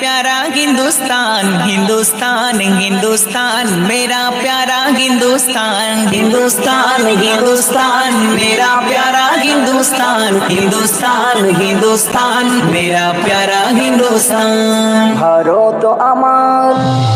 प्यारा हिंदुस्तान हिंदुस्तान हिंदुस्तान, मेरा प्यारा हिंदुस्तान हिंदुस्तान हिंदुस्तान, मेरा प्यारा हिंदुस्तान हिंदुस्तान हिंदुस्तान, मेरा प्यारा हिंदुस्तान। भारत तो अमर।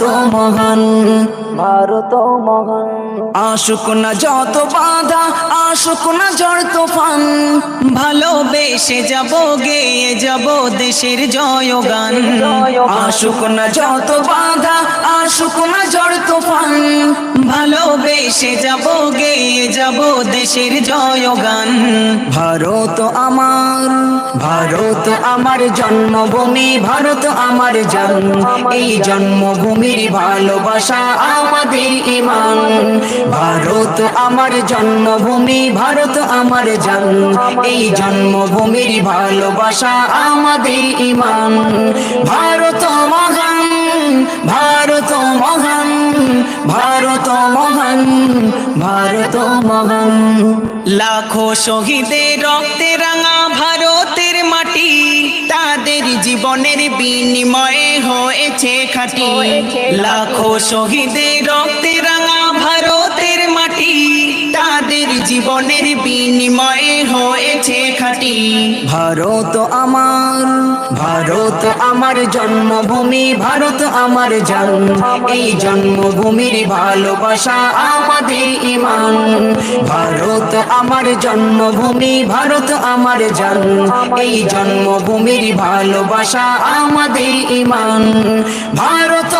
ভারত মহান। ভারত মহান। আশুক না যত বাধা আশুক না জড় তোফান। তুফান ভালোবেসে যাব, গেয়ে যাব দেশের জয়গান। আশুক না যত বাধা আশুক না ঝড় তুফান। ভালোবেসে যাব, গেয়ে যাব দেশের জয়গান। ভারত আমার ভারত আমার জন্মভূমি, ভারত আমার জান। এই জন্মভূমির ভালোবাসা আমাদের ইমান। ভারত আমার জন্মভূমি, ভারত আমার জান। এই জন্মভূমির ভালোবাসা আমাদের ইমান। ভারত মহান ভারত মহান ভারত মহান ভারত মহান। লাখো শহীদের রক্তে রাঙা ভারতের মাটি, তাদের জীবনের বিনিময়ে হয়েছে খাটি। লাখো শহীদের রক্তে তাদের জীবনের বিনিময়ে হয়েছে খাটি। ভারত আমার ভারত আমার জন্মভূমি, ভারত আমার জান। এই জন্মভূমির ভালোবাসা আমাদের ইমান। ভারত আমার জন্মভূমি, ভারত আমার এই জন্মভূমির ভালোবাসা আমাদের ইমান। ভারত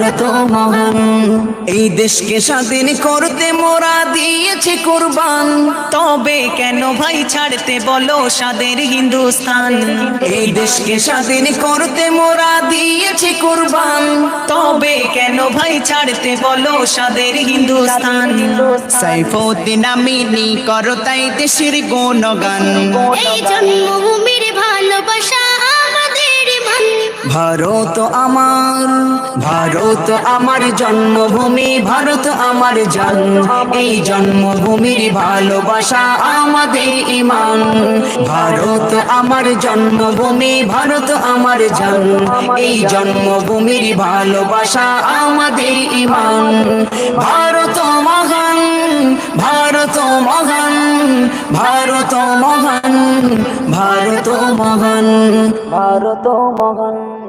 ভারত মহান। এই দেশকে স্বাধীন করতে মোরা দিয়েছে কোরবান। তবে কেন ভাই ছাড়তে বলো সাদের হিন্দুস্তান এই দেশকে স্বাধীন করতে মোরা দিয়েছে কোরবান। তবে কেন ভাই ছাড়তে বলো সাদের হিন্দুস্তান সাইফুদ্দিন আমিনি করো তাই দেশের গুণগান। ভালোবাসা ভারত আমার ভারত আমার জন্মভূমি, ভারত আমার জান। এই জন্মভূমির ভালোবাসা আমাদের ইমান। ভারত আমার জন্মভূমি, ভারত আমার জান। এই জন্মভূমির ভালোবাসা আমাদের ইমান। ভারত মহান ভারত মহান। ভারত মহান ভারত মহান ভারত মহান।